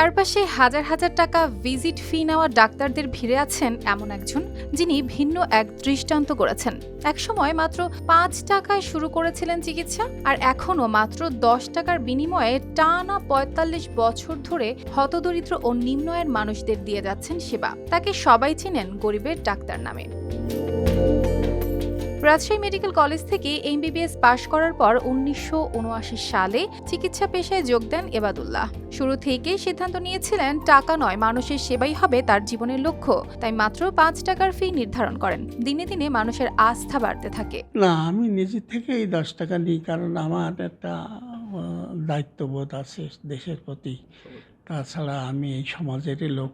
চারপাশে হাজার হাজার টাকা ভিজিট ফি নেওয়া ডাক্তারদের ভিড়ে আছেন এমন একজন, যিনি ভিন্ন এক দৃষ্টান্ত করেছেন। একসময় মাত্র পাঁচ টাকায় শুরু করেছিলেন চিকিৎসা, আর এখনও মাত্র দশ টাকার বিনিময়ে টানা পঁয়তাল্লিশ বছর ধরে হতদরিদ্র ও নিম্নয়ের মানুষদের দিয়ে যাচ্ছেন সেবা। তাকে সবাই চেনেন গরিবের ডাক্তার নামে। রাজশাহী মেডিকেল কলেজ থেকে এমবিবিএস পাশ করার পর উনিশশো উনআশি সালে চিকিৎসা পেশায় যোগ দেন এবাদুল্লাহ। শুরু থেকেই সিদ্ধান্ত নিয়েছিলেন, টাকা নয়, মানুষের সেবাই হবে তার জীবনের লক্ষ্য। তাই মাত্র পাঁচ টাকার ফি নির্ধারণ করেন। দিনে দিনে মানুষের আস্থা বাড়তে থাকে। না, আমি নিজে থেকেই দশ টাকা নিই, কারণ আমার একটা দায়িত্ববোধ আছে দেশের প্রতি। তাছাড়া আমি এই সমাজেরই লোক।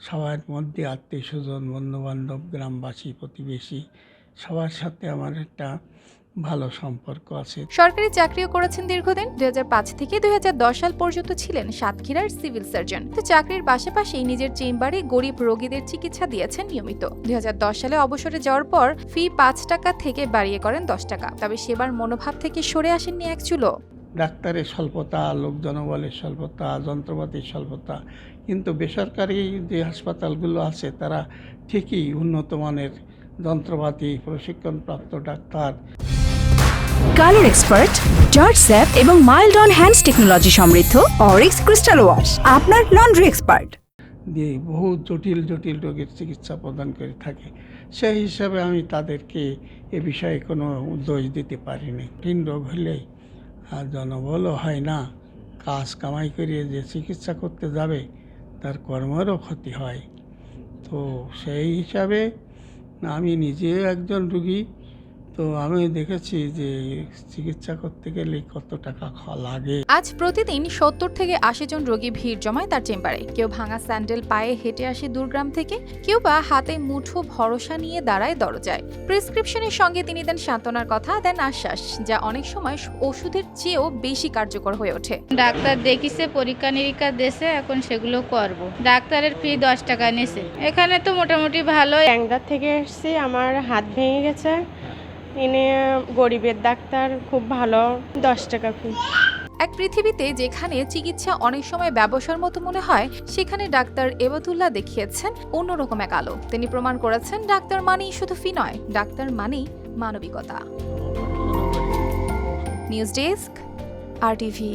সবার মধ্যে আত্মীয় স্বজন, বন্ধুবান্ধব, গ্রামবাসী, প্রতিবেশী সবার সাথে আমার একটা ভালো সম্পর্ক আছে। সরকারি চাকরিও করেছেন দীর্ঘদিন। দুই থেকে দুই সাল পর্যন্ত ছিলেন সাতক্ষীরার সিভিল সার্জন। তো চাকরির পাশাপাশি নিজের চেম্বারে গরিব রোগীদের চিকিৎসা দিয়েছেন নিয়মিত। দুই হাজার দশ সালে অবসরে যাওয়ার পর ফি পাঁচ টাকা থেকে বাড়িয়ে করেন দশ টাকা। তবে সেবার মনোভাব থেকে সরে আসেননি এক চুলো। ডাক্তারের স্বল্পতা লোক জনবলের স্বল্পতা যন্ত্রপাতির স্বল্পতা কিন্তু বেসরকারি যে হাসপাতালগুলো আছে তারা ঠিকই উন্নত মানের যন্ত্রপাতি প্রশিক্ষণপ্রাপ্ত ডাক্তার। কালার এক্সপার্ট জর্জ স্যাপ এবং মাইল্ড অন হ্যান্ডস টেকনোলজি সমৃদ্ধ অরিক্স ক্রিস্টাল ওয়াশ আপনার লন্ড্রি এক্সপার্ট। দিয়ে বহু জটিল জটিল রোগের চিকিৎসা প্রদান করে থাকে। সেই হিসাবে আমি তাদেরকে এ বিষয়ে কোনো দোষ দিতে পারিনি। কঠিন রোগ হলে আর জনবলও হয় না। কাজ কামাই করিয়ে যে চিকিৎসা করতে যাবে তার কর্মেরও ক্ষতি হয়। তো সেই হিসাবে আমি নিজে একজন রুগী। তো আমি দেখেছি যে চিকিৎসা করতে গেলে কত টাকা লাগে। আজ প্রতিদিন সত্তর থেকে আশি জন রোগী ভিড় জমায় তার চেম্বারে। কেউ ভাঙা স্যান্ডেল পায়ে হেঁটে আসে দূরগ্রাম থেকে কেউ বা হাতে মুঠো ভরসা নিয়ে দাঁড়ায় দরজায়। প্রেসক্রিপশনের সঙ্গে তিনি দেন সান্ত্বনার কথা দেন আশ্বাস যা অনেক সময় ওষুধের চেয়েও বেশি কার্যকর হয়ে ওঠে। ডাক্তার দেখিছে পরীক্ষা নিরীক্ষা দেশে এখন সেগুলো করব। ডাক্তারের ফি দশ টাকা নিছে। এখানে তো মোটামুটি ভালো ট্যাংদার থেকে এসেছি আমার হাত ভেঙে গেছে। ইনি গরিবের ডাক্তার, খুব ভালো, দশ টাকা ফি এক পৃথিবীতে যেখানে চিকিৎসা অনেক সময় ব্যবসার মতো মনে হয়, সেখানে ডাক্তার এবাদুল্লাহ দেখিয়েছেন অন্যরকম এক আলো। তিনি প্রমাণ করেছেন ডাক্তার মানেই শুধু ফি নয়, ডাক্তার মানেই মানবিকতা। নিউজ ডেস্ক, আর টিভি